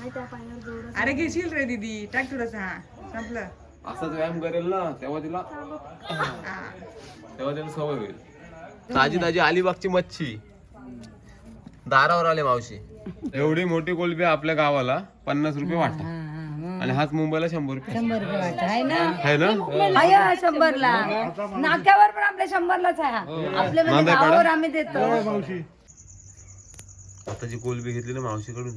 अरे घेशील रे दीदी टाक थोडस हा संपलं. असाच व्यायाम करेल ना तेव्हा तिला तेव्हा तिला सवय होईल. ताजी ताजी अलिबागची मच्छी. दारावर आले मावशी. एवढी मोठी कोलबी आपल्या गावाला पन्नास रुपये वाटत आणि हाच मुंबईला शंभर रुपये. शंभर रुपये आहे ना? आहे ना? आहे हा शंभरला. नाक्यावर पण आपल्या शंभरलाच आहे हा. आपल्या म्हणजे नांदेड गावावर आम्ही देतो. आता जी कोलबी घेतली ना मावशीकडून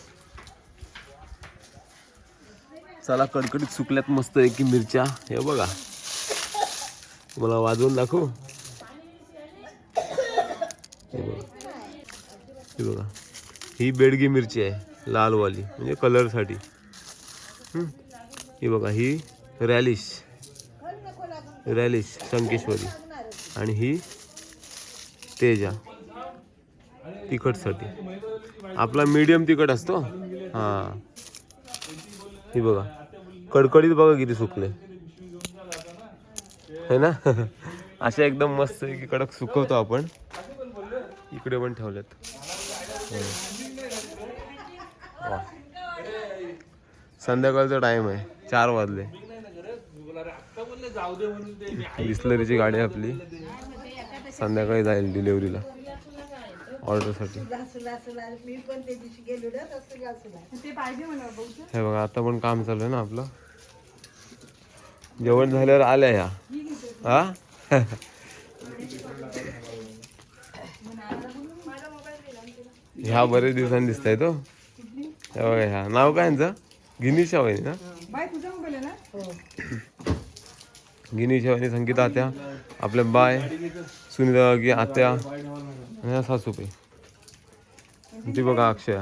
चला कडकडीत सुकल्यात मस्त आहे की मिरच्या. हे बघा. तुम्हाला वाजवून दाखवू? हे बघा. हे बघा. ही बेडगी मिरची आहे लालवाली म्हणजे कलरसाठी. ही बघा ही रॅलिश. रॅलिश संकेश्वरी. आणि ही तेजा. तिखटसाठी. आपला मीडियम तिखट असतो? हां. ही बघा. कडकडीत बघा किती सुकले. है ना? अशा एकदम मस्त की कडक सुकवतो आपण. इकडे पण ठेवलेत. संध्याकाळचा टाइम आहे. चार वाजले. बिस्लरीची गाडी आपली. संध्याकाळी जाईल डिलेवरीला ऑर्डरसाठी. हे बघा आता पण काम चालू आहे ना आपलं. जेवण झाल्यावर आल्या ह्या हा? ह्या बरेच दिवसांनी दिसत आहे तो. हे बघा ह्या. नाव काय यांचं? गिनीशा वहिनी ना? ना? गिनीशा वहिनी संगीता आत्या आपल्या बाय सुनीता की आत्या. आणि ह्या सासूबाई. ती बघा अक्षया.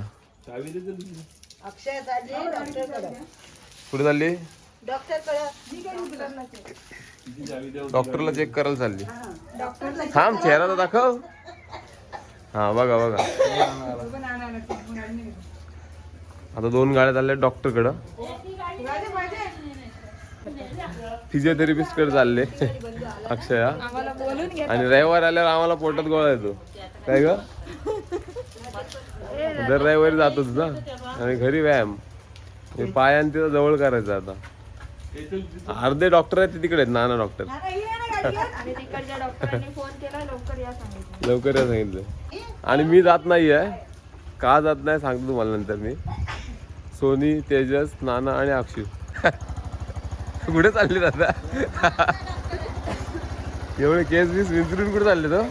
अक्षय डॉक्टर कुठे चालली? डॉक्टर डॉक्टरला चेक करायला चालली. थांब चेहरा तर दाखव. हा बघा बघा. आता दोन गाड्या चालल्या डॉक्टरकडं. फिजिओथेरपिस्टकडे चालले अक्षया. आणि रविवार आल्यावर आम्हाला पोटात गोळा येतो. काय ग? दर रविवारी जातोच ना? आणि घरी व्यायाम. हे पाय आणि तिथं जवळ करायचं आता. अर्धे डॉक्टर आहेत ते तिकडे आहेत नाना डॉक्टर. लवकर या सांगितलं. आणि मी जात नाही आहे का जात नाही सांगतो तुम्हाला नंतर मी. सोनी तेजस नाना आणि अक्षू. कुठे चालले दादा एवढे केस बीस विंचरून कुठे चालले तो?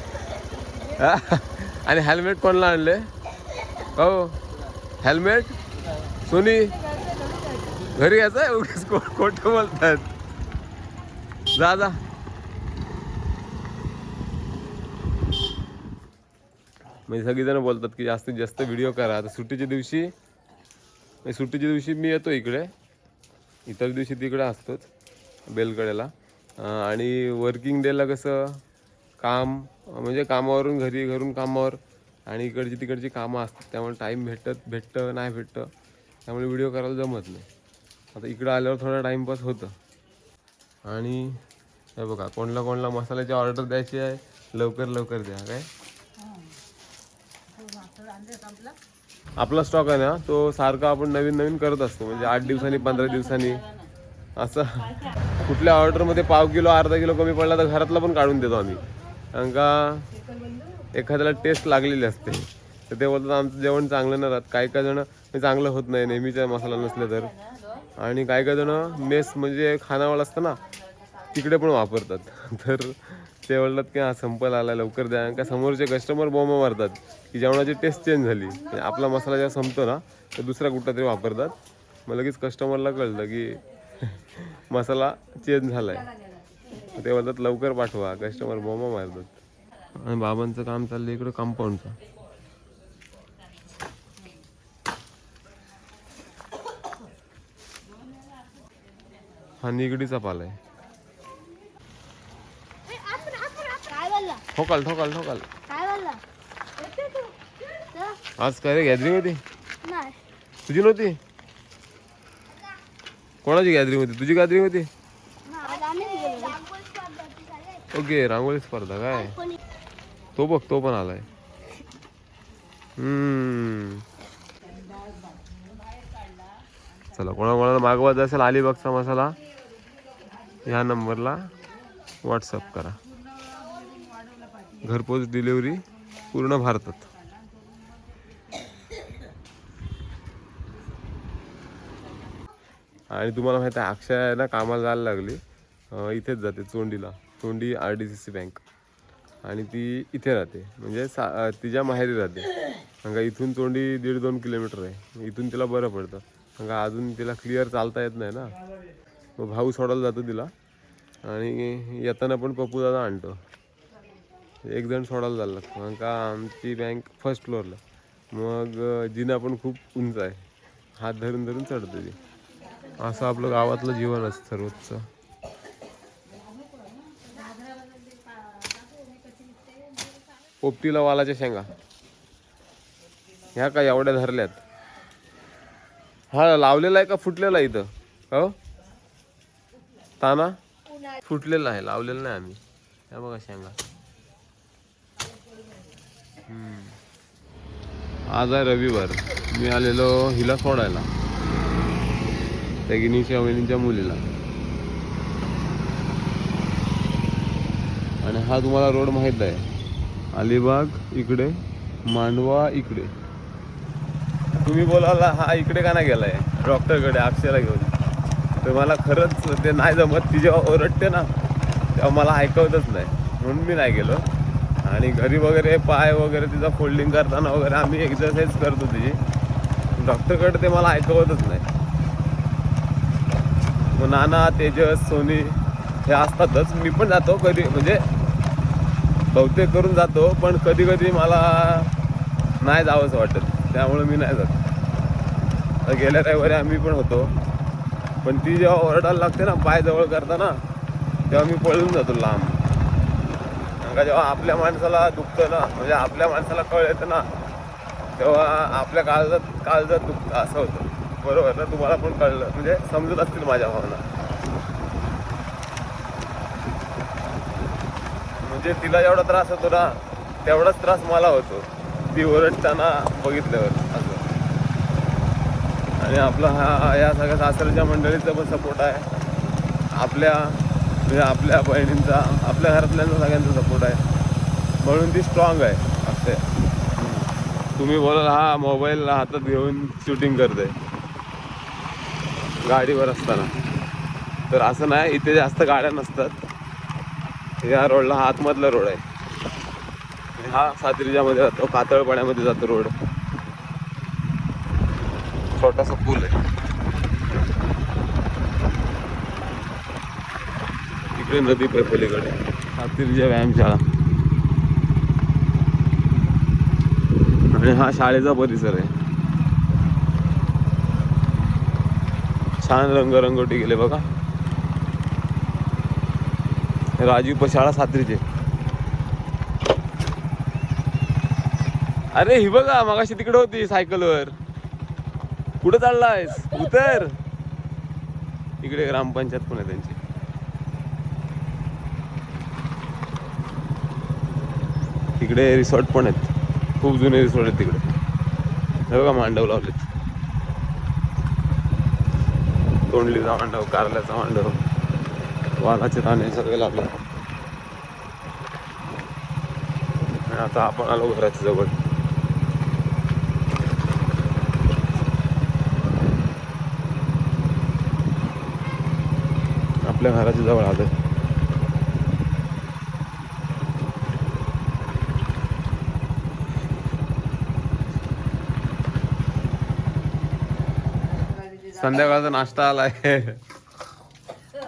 आणि हेल्मेट कोणाला आणले हो हेल्मेट सोनी? घरी यायचं आहे उगीच को- खोटं बोलतात जा जा. म्हणजे सगळीजण बोलतात की जास्तीत जास्त व्हिडिओ करा. आता सुट्टीच्या दिवशी सुट्टीच्या दिवशी मी येतो इकडे. इतर दिवशी तिकडे असतोच बेलकड्याला आणि वर्किंग डेला कसं? काम? म्हणजे कामावरून घरी घरून कामावर आणि इकडची तिकडची कामं असतात. त्यामुळे टाईम भेटत भेटतं नाही भेटतं. त्यामुळे व्हिडिओ करायला जमत नाही. आता इकडं आल्यावर थोडा टाईमपास होतं. आणि हे बघा कोणला कोणला मसाल्याची ऑर्डर द्यायची आहे लवकर लवकर द्या काय? आपला स्टॉक आहे ना तो सारखा आपण नवीन नवीन करत असतो. म्हणजे आठ दिवसांनी पंधरा दिवसांनी. असं. कुठल्या ऑर्डरमध्ये पाव किलो अर्धा किलो कमी पडला तर घरातला पण काढून देतो आम्ही. कारण का एखाद्याला टेस्ट लागलेली असते. तर ते बोलतात आमचं जेवण चांगलं नाही राहत. काही काही जण चांगलं होत नाही नेहमीचा मसाला नसले तर. आणि काही काही जण मेस म्हणजे खानावळ असतं ना तिकडे पण वापरतात. तर ते बोलतात की हा संपल आला लवकर द्या. आणि का समोरचे कस्टमर बॉम्ब मारतात की जेवणाची टेस्ट चेंज झाली. म्हणजे आपला मसाला जेव्हा संपतो ना तर दुसरा कुठला तरी वापरतात. मग लगेच कस्टमरला कळलं की मसाला चेंज झाला आहे ते बोलतात लवकर पाठवा कस्टमर बॉम्ब मारतात. आणि बाबांचं काम चाललं इकडं कंपाऊंडचं. हा निगडीचा पाला आहे. ठोकाल ठोकाल ठोकाल. आज काय रे गॅदरिंग होती? तुझी नव्हती? कोणाची गॅदरिंग होती? तुझी गॅदरिंग होती? ओके रांगोळी स्पर्धा काय? तो बघ तो पण आलाय. हम्म. चला कोणा कोणाला मागवायचा असेल अलिबागचा मसाला ह्या नंबरला व्हॉट्सअप करा. घरपोच डिलिव्हरी पूर्ण भारतात. आणि तुम्हाला माहिती आहे अक्षय ना कामाला जायला लागली. इथेच जाते चोंडीला. तोंडी R D C C bank. आणि ती इथे राहते. म्हणजे सा तिच्या माहेरी राहते. कारण का इथून तोंडी दीड दोन किलोमीटर आहे. इथून तिला बरं पडतं. कारण का अजून तिला क्लिअर चालता येत नाही ना. मग भाऊ सोडायला जातो तिला. आणि येताना पण पप्पू दादा आणतो. एक जण सोडायला जायला लागतो. कारण का आमची बँक फर्स्ट फ्लोअरला मग जिना पण खूप उंच आहे. हात धरून धरून चढते ती. असं आपलं गावातलं जीवन असतं रोजचं. पोपटीला वालाच्या शेंगा. ह्या काय एवढ्या धरल्यात? हा लावलेला आहे का फुटलेला आहे इथं? हो? ताना? फुटलेला आहे लावलेला नाही आम्ही. ह्या बघा शेंगा. आज आहे रविवार. मी आलेलो हिला सोडायला. त्या गिनीच्या वहिनीच्या मुलीला. आणि हा तुम्हाला रोड माहीत आहे. अलिबाग इकडे मांडवा इकडे. तुम्ही बोलावला हा इकडे का नाही गेलाय डॉक्टरकडे अक्षयला घेऊन. तर मला खरंच ते नाही जमत ती जेव्हा ओरडते ना तेव्हा मला ऐकवतच नाही. म्हणून मी नाही गेलो. आणि घरी वगैरे पाय वगैरे तिचा फोल्डिंग करताना वगैरे आम्ही एक्सरसाइज करतो तिची डॉक्टरकडे ते मला ऐकवतच नाही. मग नाना तेजस सोनी हे असतातच. मी पण जातो कधी म्हणजे बहुतेक करून जातो पण कधी कधी मला नाही जावंसं वाटत. त्यामुळे मी नाही जात. तर गेल्या रविवारी आम्ही पण होतो. पण ती जेव्हा ओरडायला लागते ना पाय जवळ करताना तेव्हा मी पळून जातो लांब. कारण का जेव्हा आपल्या माणसाला दुखतं ना म्हणजे आपल्या माणसाला कळ येतं ना तेव्हा आपल्या काळजात काळजात दुखतं असं होतं. बरोबर ना? तुम्हाला पण कळलं. म्हणजे समजत असतील माझ्या भावना. म्हणजे तिला जेवढा त्रास होतो ना तेवढाच त्रास मला होतो. ती ओरडताना बघितल्यावर असं. आणि आपला हा या सगळ्या सासऱ्याच्या मंडळीचा पण सपोर्ट आहे. आपल्या म्हणजे आपल्या बहिणींचा आपल्या घरातल्यांचा सगळ्यांचा सपोर्ट आहे. म्हणून ती स्ट्रॉंग आहे असे तुम्ही बोलाल हा मोबाईल हातात घेऊन शूटिंग करते. गाडीवर असताना. तर असं नाही इथे जास्त गाड्या नसतात. या रोडला हा आतमधला रोड आहे. हा सातरीच्या मध्ये जातो कातळपाड्यामध्ये जातो रोड. छोटासा पूल आहे. इकडे नदी पलीकडे. सातरीच्या व्यायामशाळा. आणि हा शाळेचा परिसर आहे. छान रंगरंगोटी गेले बघा. राजीव पशाळा सात्रीचे. अरे ही बघा मगाशी तिकडे होती सायकलवर. कुठं चाललायस? उतर. इकडे ग्रामपंचायत पण आहे त्यांची. तिकडे रिसॉर्ट पण आहेत. खूप जुने रिसॉर्ट आहेत तिकडे. हे बघा मांडव लावलेत. तोंडलीचा मांडव कारल्याचा मांडव. वालाचे दाणे सगळे लागले आता आपण आलो घराच्या जवळ. आपल्या घराच्या जवळ आलं संध्याकाळचा नाश्ता आलाय.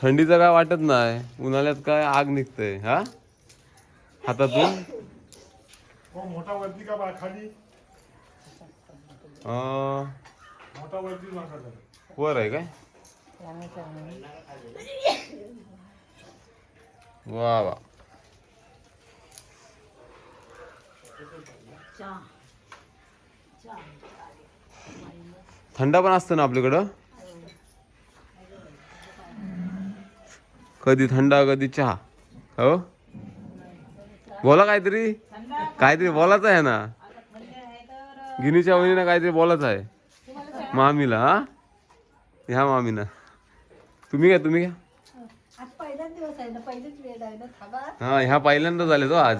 थंडीचं काय वाटत नाही. उन्हाळ्यात काय आग निघतंय हा? हातातून? हो मोठा वरती का बा खाली? अं, मोठा वरती वर आहे काय? वा वा. थंड पण असतं ना आपल्याकडं? कधी थंड कधी चहा. हो? बोला काहीतरी. काहीतरी बोलायचं आहे ना? गिनीच्या वहिनीनं काहीतरी बोलायचं आहे. मामीला हा? ह्या मामीना. तुम्ही घ्या तुम्ही घ्या. हा ह्या पहिल्यांदा झाले तो आज.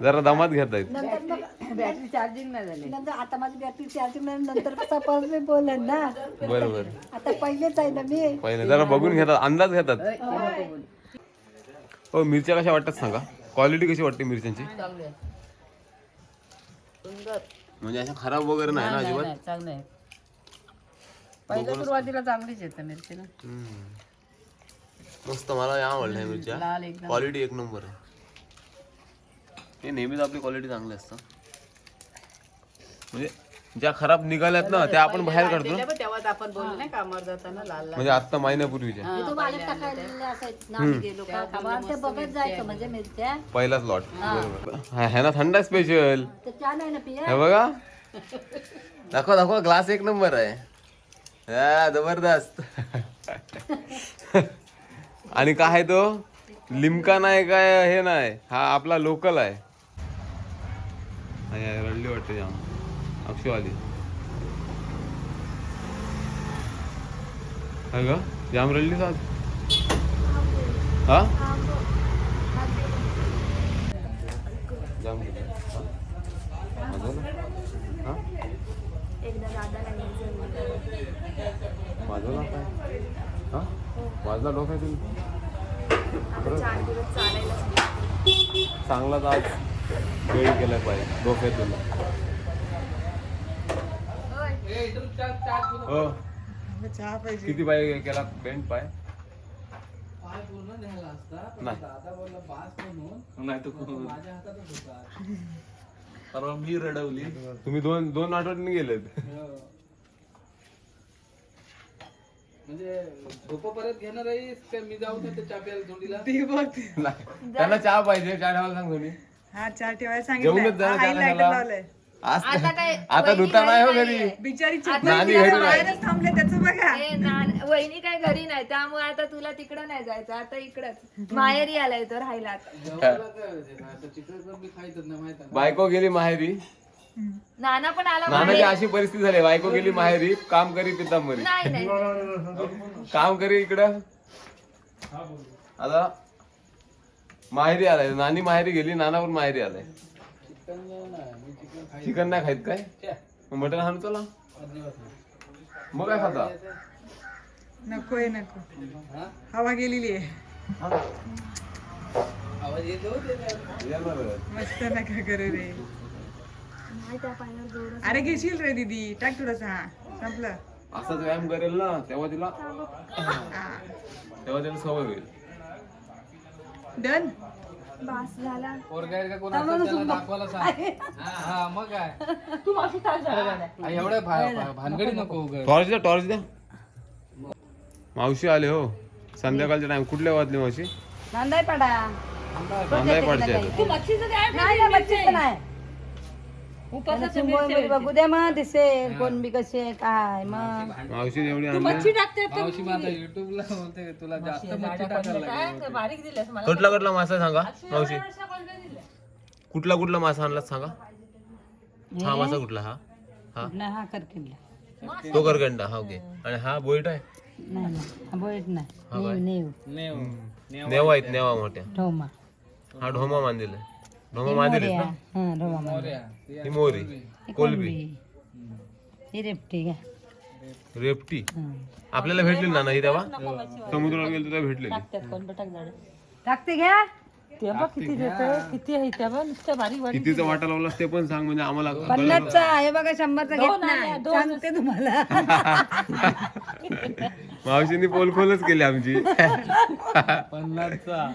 जरा दमात घेत आहेत. नंतर मग बॅटरी चार्जिंग नाही झाली. नंतर आता माझी बॅटरी चार्जिंग नाही नंतर कसा परत मी बोलेन ना. बरं बरं आता पहिलेच आहे ना मी. पहिले जरा बघून घेतात अंदाज घेतात. हो मिरच्या कशा वाटतात सांगा? क्वालिटी कशी वाटते मिरच्यांची? म्हणजे अशा खराब वगैरे नाही ना अजिबात? चांगलं आहे. पहिल्या सुरुवातीला चांगलीच येतं मिरची ना. हम्म. मस्त मला या आवडल्या मिरच्या. लाल एकदम. क्वालिटी एक नंबर आहे. हे नेहमीच आपली क्वालिटी चांगली असतं. म्हणजे ज्या खराब निघाल्यात ना त्या आपण बाहेर काढतो ना. तेव्हाच आपण बोललो नाही कामावर जाताना लाल म्हणजे आत्ता महिन्यापूर्वीच्या. तो बालेत टाकायला असायचं ना आम्ही गेलो का कामावर ते बघत जायचं म्हणजे मिरच्या. पहिलाच लॉट बरोबर. हा- ह्या ना थंड स्पेशल तर चहा नाही ना पिया. हे बघा. दाखवा दाखवा ग्लास एक नंबर आहे. हा, जबरदस्त. आणि काय आहे तो? लिमका नाही काय हे नाही. हा आपला लोकल आहे. आणि आहे, रडली वाटते जाम अक्षवाली हा का जाम रडली आज? हा? जाम केलं. माझं ना? हा? एकदा नाव काय हा? माझा डोका आहे तुम्ही. चांगलाच आज. वेळ केला पाहिजे. डोक्यातून. हो. चहा पाहिजे. किती पाय केला? बेंड पाय. नाही. नाही तर कोण- परवा मी रडवली. तुम्ही दोन दोन आठवड्याने गेलेत. म्हणजे झोप परत घेणार आहेस का मी जाऊ का त्या चाप्याला जोडीला नाही. त्यांना चहा पाहिजे चहा ठेवायला सांग तुम्ही हा चहा ठेवायला सांगितलं ना. लावलंय. आज आता नाही हो घरी. बिचारी नानी घरी नाही. बाहेरच थांबले त्याचं बघा. ए, ना- वहिनी काय घरी नाही त्यामुळे आता तुला तिकडं नाही जायचं आता इकडच. माहेरी आलाय तो आता काय होते? आता. नाही माहिती आहे बायको गेली माहेरी. नाना पण आला नानाची अशी परिस्थिती झाली बायको गेली माहेरी काम करी पितांबरी. नाही नाही. काम करी इकडं. आता माहेरी आलाय. नानी माहेरी गेली नाना पण माहेरी आलाय. चिकन नाही खायत काय? मटण हाणू चला. मग काय खाता? नकोय नको? हवा गेलेली आहे. मस्त नका करू रे. अरे घेशील रे दीदी टाक थोडस हा. संपलं. असाच व्यायाम करेल ना तेव्हा तिला तेव्हा तिला सवय होईल. डन बास झाला. पोरगा आहे का कोण असेल त्याला दाखवायला सांग. हा, हा मग काय? आ, एवढ्या भा- भा- भानगडी नको उगाच. टॉर्च द्या टॉर्च द्या. मावशी आले हो. संध्याकाळच्या टाइम कुठल्या वाजले मावशी? नांदाय पाडा नांदाय पाडचे नाही ना नाही त्याला चिंबोळी बघू द्या मग दिसेल कोण बी कसे काय मग मावशी एवढी आणली मावशी मग आता युट्यूबला बोलते तुला जास्त मच्छी टाकायला लागेल कुठला कुठला मासा आहे सांगा मावशी? कुठला कुठला मासा आणला सांगा? हा मासा कुठला हा? हा? नाही हा तो करगंडा हा ओके. आणि हा बोईट आहे? नाही नाही हा बोलत हा नाही काय? नेव नेव. नेवा. आहेत नेवा मोठ्या. ठोमा हा ढोमा मांदिल ढोमा मांदिल हा ढोमा. ही मोरी कोलबी. ही रेपटी रेपटी. आपल्याला भेटली ना नाही तेव्हा? समुद्रावर गेलो तेव्हा भेटलेली टाकते घ्या. ते बघ किती देत किती आहे? त्या बघ नुसतं भारी भारी कितीचा वाटा लावलास ते पण सांग म्हणजे आम्हाला पन्नासचा हे बघा शंभरचा घेत नाही. सांगते तुम्हाला. मावशींनी पोलखोलच केली आमची. पन्नासचा.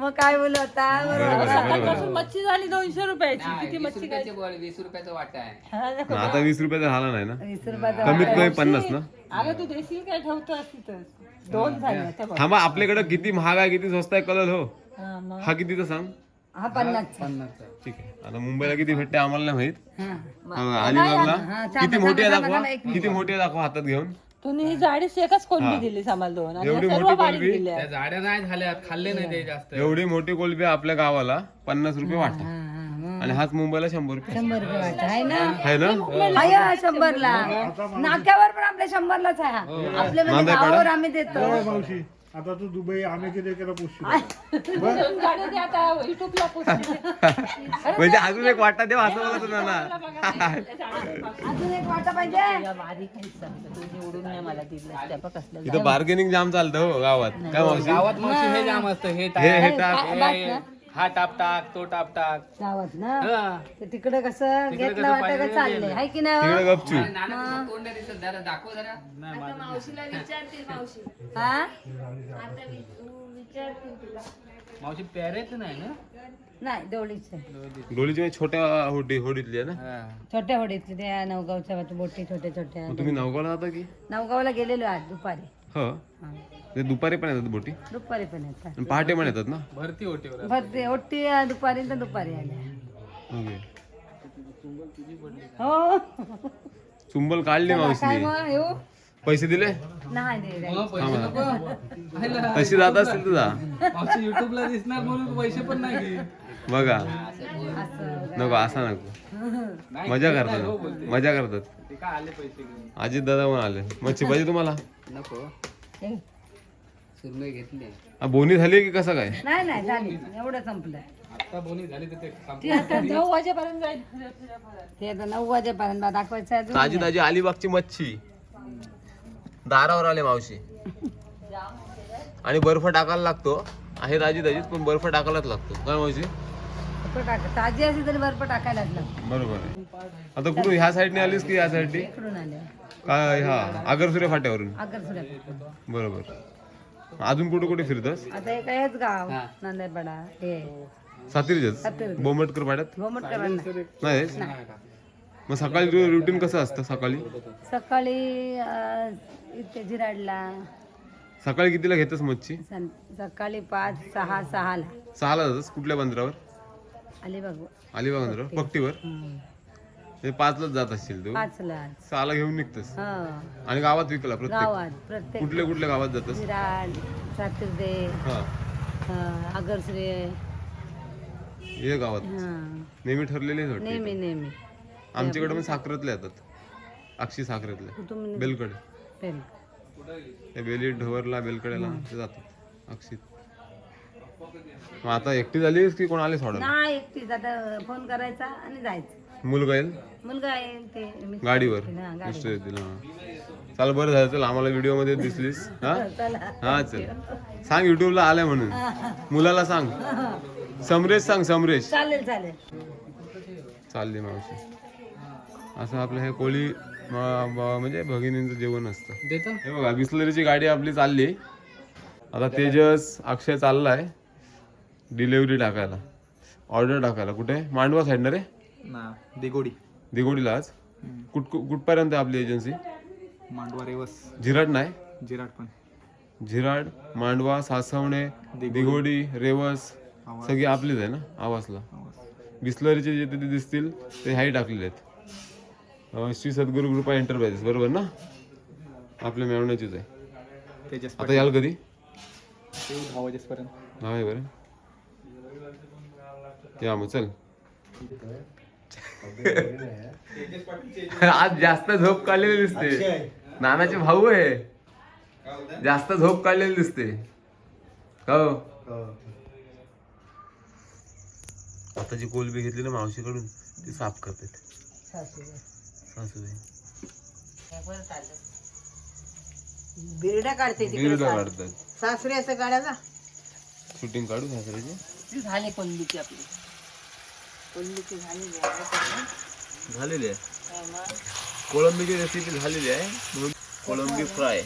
मग काय बोलू आता? बरोबर सकाळपासून मच्छी झाली दोनशे रुपयाची. किती वीस मच्छी रुपयाचे बोल वीस रुपयाचा वाटा आहे. हा, नको. आता वीस रुपयाचा झाला नाही ना? वीस रुपयाचा कमीत कमी पन्नास ना? अगं तू देशील काय? ठेवतो असती तर दोन झाले आता बघ. थांबा आपल्याकडे किती महाग आहे किती स्वस्त आहे कलर हो. हा, मग? हा कितीचा सांग? हा पन्नासचा. ठीक आहे. आता मुंबईला किती भेटते आम्हाला नाही माहीत. हा. हा, अलिबागला हा, किती मोठी आहे दाखवा. किती मोठी आहे दाखवा हातात घेऊन. तुम्ही ही जाडीच एकच कोणती दिली आम्हाला दोन. आणि एवढी सर्व मोठी बारीक कोलंबी? दिल्या. त्या झाड्या नाही झाल्या खाल्ले नाही ते जास्त. एवढी मोठी कोलबी आपल्या गावाला पन्नास रुपये वाटा. हा, हा, मग आणि हाच मुंबईला शंभर रुपये. शंभर रुपये वाटतं आहे ना? आहे ना? आहे शंभरला. नाक्यावर पण आपल्या शंभरलाच आहे हा. आपले म्हणजे गावावर आम्ही देतो. आता तू दुबई गाडी आता युट्यूबला पोस्ट म्हणजे अजून एक वाटा देवा असं बोलत होता ना अजून एक वाटा पाहिजे. बारीक काहीच सांगतो तू निवडून नाही मला दिलं त्या बघ कसलं इथं बार्गेनिंग जाम चालतं हो गावात. काय मावशी गावात मावशी हे जाम असतं हे हे टाक. हे हे- हा टाप टाक तो टाप टाक. गावात ना? हा. तर तिकडे कसं घेतलं वाटतं का चाललंय? हाय की नाही तिकडे गपचू नाना तुझं तोंड दिसत जरा दाखव जरा. आता मावशीला विचारतील मावशी. हा? आता वि- विचारतील तुला. मावशी पॅरेच नाही ना? नाही देवळीचे डोलीची म्हणजे छोट्या होडी होडीतली आहे ना? हा. छोट्या होडीतली त्या नवगावच्या बोटी छोट्या छोट्या मग तुम्ही नवगावला जाता की? नवगावला गेलेलो आज दुपारी. हो. ते दुपारी पण येतात बोटी? दुपारी पण येतात. आणि पहाटे पण येतात ना? भरती ओटीवर भरते ओटी दुपारी तर दुपारी आल्या. ओके. हो. चुंबल काढली काय मावशीने. मग येऊ? पैसे दिले? नाही पैसे. तशी जात असतील तुझा. युट्यूबला दिसणार म्हणून पैसे पण नाही. बघा. नको असा नको. मजा करतात. मजा करतात. ते काय आले पैसे घेऊन? अजित दादा पण आले. मच्छी पाहिजे तुम्हाला? नको. हे. घेतली. आ, बोनी झाली की कसं काय? नाही नाही झाली. एवढं संपलं. आता बोनी झाली तर ते संपलं. ती आता नऊ वाजेपर्यंत जाईल. ते आता नऊ वाजेपर्यंत दाखवायचं. ताजी ताजी अलिबागची मच्छी. दारावर आले मावशी. आणि बर्फ टाकायला लागतो. आहे ताजी ताजीच पण बर्फ टाकायलाच लागतो. काय मावशी? ताजी असली तरी बर्फ टाकायलाच लागतो. बरोबर आहे. आता कुठून ह्या साईडने आलीस की या साईडने? काय हा आगरसुरे फाट्यावरून. बरोबर. अजून कुठे कुठे फिरतस? आता एक हेच गाव नांदेडपाडा. हे. सातिरीचं. बोमटकर पाड्यात घोमटकरांना नाही. मग सकाळी रुटीन कसं असतं सकाळी? सकाळी अं, इथे जिराडला. सकाळी कितीला घेतस मच्छी? सं- सकाळी पाच सहा सहाला. सहाला जातस कुठल्या बंदरावर? अलिबाग अलिबाग बंदरावर पट्टीवर? हं. ते पाचलाच जात असशील तू? पाचला. सहाला घेऊन निघतस? हो. आणि गावात विकला प्रत्येक? गावात प्रत्येक. कुठल्या कुठल्या गावात जातस? जिराड सातिर्दे. हा. आगरसुरे गावात. नेहमी ठरलेले नेहमी नेहमी. आमच्याकडे पण साखरेतले येतात. अक्षी साखरेतले. बेलकडे. त्या बेली ढवरला बेलकड्याला ते जातात. अक्षित. मग आता एकटी झालीस की कोण आले सोडा नाही एकटीच. आता फोन करायचा आणि जायचं. मुलगा येईल? मुलगा आहे ते. गाडीवर. गाडी. मिस्टर येतील हा. चाल बरं झालं चल. आम्हाला व्हिडिओमध्ये दिसलीस. हा? चला. हा चल. सांग युट्यूबला आलाय म्हणून. मुलाला सांग. समरेश सांग समरेश. चालेल चालेल. चालली मावशी. असं आपलं हे कोळी म्हणजे भगिनींचं जेवण असतं. देतो? हे बघा बिस्लरीची गाडी आपली चालली. आता तेजस अक्षय चाललाय. डिलेवरी टाकायला. ऑर्डर टाकायला. कुठे? मांडवा साईड ना रे? ना दिगोडी. दिगोडीला आज? कुठ कुठपर्यंत आहे आपली एजन्सी मांडवा रेवस झिराड नाही? जिराट पण. झिराड मांडवा सासवणे दिगोडी. रेवस सगळी आपलीच आहे ना आवासला बिस्लरीचे जे तिथे दिसतील ते ह्याही टाकलेले आहेत. श्री सद्गुरू कृपा एंटरप्राइजेस बरोबर ना? आपल्या मेवण्याचीच आहे. आता याल कधी? पाटील दहा वाजेपर्यंत आहे बरं. या मग चल. आज जास्त झोप काढलेली दिसते. नानाचे भाऊ आहे. जास्त झोप काढलेली दिसते. हो. आता जी कोलबी घेतली ना मावशीकडून ती साफ करते. बिरडा काढते बिर्ड काढतात. सासरे असं काढायला शूटिंग काढू सासऱ्याची? झाले कोल्लीची आपली. कोल्लीची झालेली आहे. झालेली आहे कोळंबीची रेसिपी झालेली आहे. म्हणून कोळंबी फ्राय.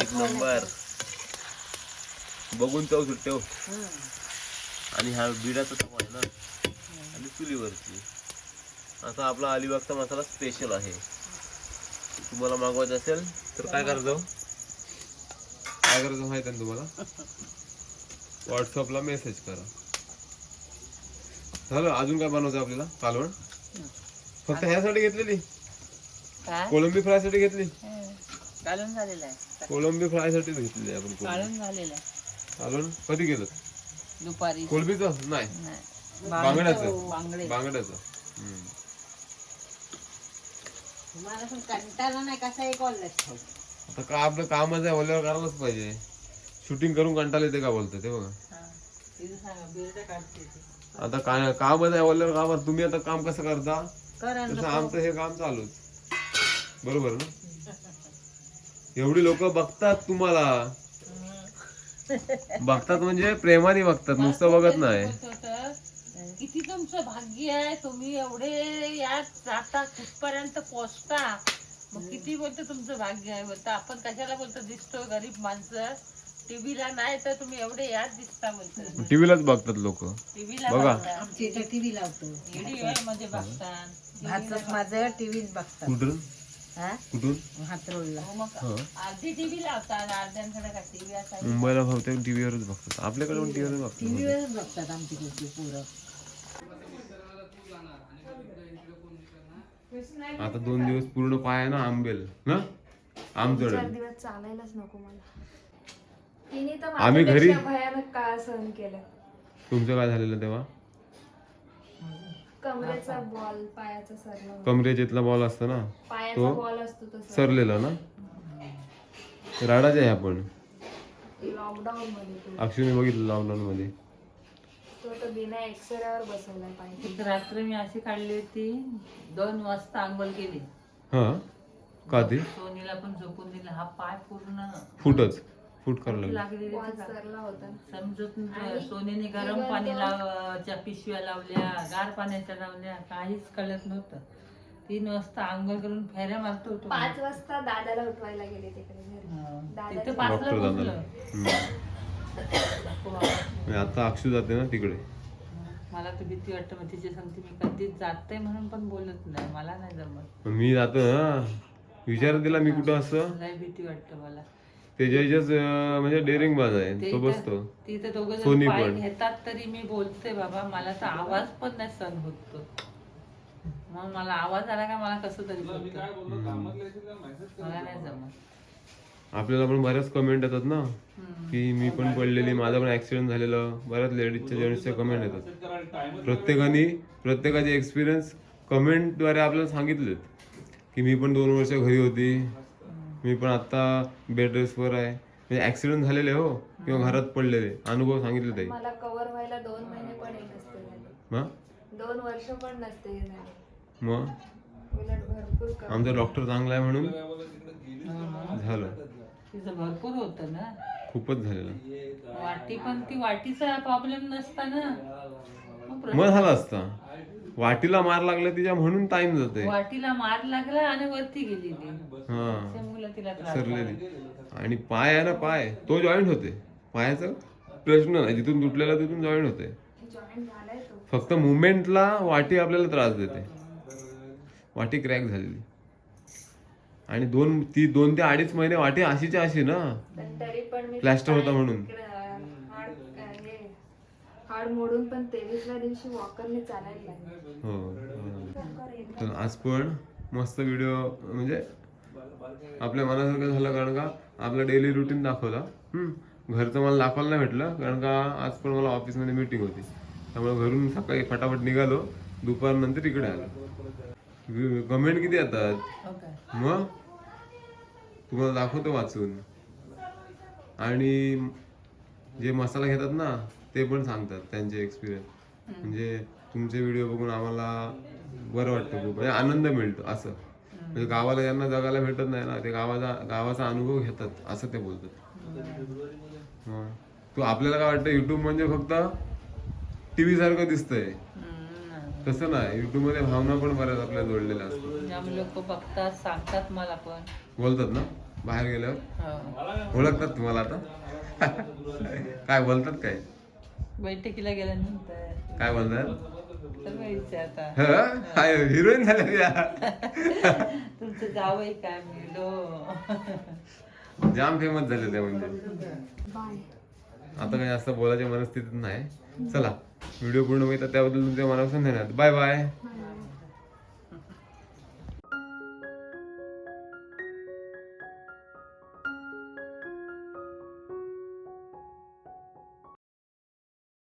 एक नंबर. बघून चव सुट्टे हो आणि हा बिडाचा तवा आहे ना. आणि चुलीवरची आता आपला अलिबागचा मसाला स्पेशल आहे. तुम्हाला मागवायचं असेल तर काय करायचं काय करायचं माहिती आहे ना तुम्हाला? व्हॉट्सअपला मेसेज करा. झालं? अजून काय बनवायचं आपल्याला? कालवण? फक्त ह्यासाठी घेतलेली? काय? कोळंबी फ्रायसाठी घेतली काढून झालेलं आहे. कोळंबी फ्राय साठीच घेतलेली आपण झालेलं आहे. कालवण कधी केलं? दुपारी. कोळंबीचं? नाही. नाही. बांगड्याचं. बांगडे. बांगड्याचं. हम्म. तुम्हाला पण कंटाळा नाही कसा एक कॉल आता का आपलं कामच आहे बोलल्यावर करायलाच पाहिजे. शूटिंग करून कंटाळा येते का बोलतं ते बघा. आता काय कामच आहे बोलल्यावर काम तुम्ही आता काम कसं करता? करा तसं आमचं हे काम चालूच. बरोबर ना? एवढी लोक बघतात तुम्हाला. बघतात म्हणजे प्रेमाने बघतात नुसतं बघत नाही. किती तुमचं भाग्य आहे तुम्ही एवढे यात जाता कुठपर्यंत पोचता. मग किती बोलतो तुमचं भाग्य आहे बोलता. आपण कशाला बोलतो दिसतो गरीब माणसं. टीव्हीला नाही तर तुम्ही एवढे यात दिसता बोलतो. टीव्हीलाच बघतात लोक. टीव्हीला बघा. आमच्या इथे टीव्ही लावतो. व्हिडिओमध्ये बघतात. भातच माझं टीव्हीच बघतात. कुठून? हा? कुठून? हातरोडला हो मग अर्धी टीव्ही लावतात अर्ध्यांकडे का टीव्ही असा मुंबईला बहुतेक टीव्हीवरच बघतात. आपल्याकडे पण टीव्हीवरच बघतात. टीव्हीवरच बघतात आमची पोरं. आता दोन दिवस पूर्ण पाय ना आंबेल ना? आम चार दिवस चालायलाच नको मला. तिने तर आम्ही घरी- भयानक काळ सहन केलं. तुमचं काय झालेलं तेव्हा? कमरेचा बॉल पायाचा सरला कमरेचेतला बॉल असतो ना पायाचा तो बॉल असतो तसा सरलेला ना? राडाचे आहे आपण. लॉकडाऊन मध्ये तो. अक्षुने बघितलं लॉकडाऊन मध्ये तो तर बिना एक्सऱ्यावर बसवलाय पाय एक रात्र मी अशी काढली होती दोन वाजता आंघोळ केली. हा? का ते? सोनीला पण झोपून दिलं. हा पाय पूर्ण फुटच. फूट करायला लागलं. लागलेली बॉल सरला होता. समजत नव्हतं. सोनीने गरम पाणी लावच्या पिशव्या लावल्या गार पाण्याच्या लावल्या काहीच कळत नव्हतं. तीन वाजता आंघोळ करून फेऱ्या मारतो होतो. पाच वाजता दादाला उठवायला गेले तिकडे घरी. दादा तिथं पाचला डॉक्टर दादाला. आणि आता अक्षू जाते ना तिकडे. मला तर भीती वाटतं मग तिच्या सांगते मी कधीच जाते म्हणून पण बोलत नाही मला नाही जमत. मी जातो ना. विचार दिला मी कुठं असं. लय भीती वाटतं मला. त्याच्याच म्हणजे डेअरिंग बाज आहे ते इथं- बसतो तिथे दोघं सोनी पाय पण. घेतात तरी मी बोलते बाबा मला तर आवाज पण नाही सहन होत तो. मग मला आवाज आला का मला कसं तरी होतं. मला नाही जमत. आपल्याला पण बऱ्याच कमेंट येतात ना? की मी पण पडलेली माझा पण ऍक्सिडेंट झालेलं. बऱ्याच लेडीजच्या जेंट्सच्या कमेंट येतात. प्रत्येकाने प्रत्येकाचे एक्सपिरियन्स कमेंटद्वारे आपल्याला सांगितलेत. की मी पण दोन वर्ष घरी होती. मी पण आता बेड रेसवर आहे. म्हणजे ऍक्सिडेंट झालेले हो किंवा घरात पडलेले. अनुभव सांगितले ताई. मला कव्हर व्हायला दोन महिने पण हे नसते झाले. मग दोन वर्ष पण नसते हे झाले. मग उलट भरपूर cover. आमचा डॉक्टर चांगला आहे म्हणून? झालं. तिचं भरपूर होतं ना. खूपच झालेलं. वाटी पण ती वाटीचा प्रॉब्लेम नसता ना मग झालं असता. वाटीला मार लागला तिच्या म्हणून टाइम जाते वाटीला मार लागला आणि वरती गेली ती. हा. त्यामुळे तिला त्रास झाला. सरलेली आणि पाय आहे ना पाय तो जॉईंट होते. पायाचा प्रश्न नाही. जिथून तुटलेला तिथून जॉईंट होते. जॉईन झालाय तो फक्त मुवमेंटला वाटी आपल्याला त्रास देते. वाटी क्रॅक झालेली. आणि दोन ती दोन ते अडीच महिने वाटी अशीच्या अशी ना. प्लॅस्टर होता म्हणून. हाड हे हाड मोडून पण तेवीसव्या दिवशी वॉकरने चालायला लागले. हो तर आज पण मस्त व्हिडिओ म्हणजे आपल्या मनासारखं झालं कारण का आपला डेली रुटीन दाखवला. हम्म. घरचं मला दाखवायला नाही भेटलं कारण का आज पण मला ऑफिसमध्ये मीटिंग होती. त्यामुळे घरून सकाळी फटाफट निघालो. दुपारनंतर इकडे आलो. कमेंट किती येतात? हो काय? मग? तुम्हाला दाखवतो वाचून. आणि जे मसाला घेतात ना ते पण सांगतात त्यांचे एक्सपिरियन्स म्हणजे तुमचे व्हिडिओ बघून आम्हाला बरं वाटतं खूप. म्हणजे आनंद मिळतो असं. म्हणजे गावाला ज्यांना जगायला भेटत नाही ना ते गावाचा गावाचा अनुभव घेतात असं ते बोलतात. हा. तू आपल्याला काय वाटतं युट्यूब म्हणजे फक्त टीव्ही सारखं दिसतंय. तसं नाही युट्यूबमध्ये भावना पण बऱ्याच आपल्या जोडलेल्या असतात. लोक बघतात सांगतात मला पण. बोलतात ना? बाहेर गेल्यावर हो. ओळखतात तुम्हाला आता? काय बोलतात काय? बैठकीला गेल्यानंतर. काय बोलतात? हिरोईन झाल्या तुमचं जावई काय मिळलो जाम फेमस झाले त्या म्हणजे. आता काही जास्त बोलायच्या मनस्थितीत नाही. चला व्हिडिओ पूर्ण होईल त्याबद्दल तुमच्या मनापासून धन्यवाद. Bye bye.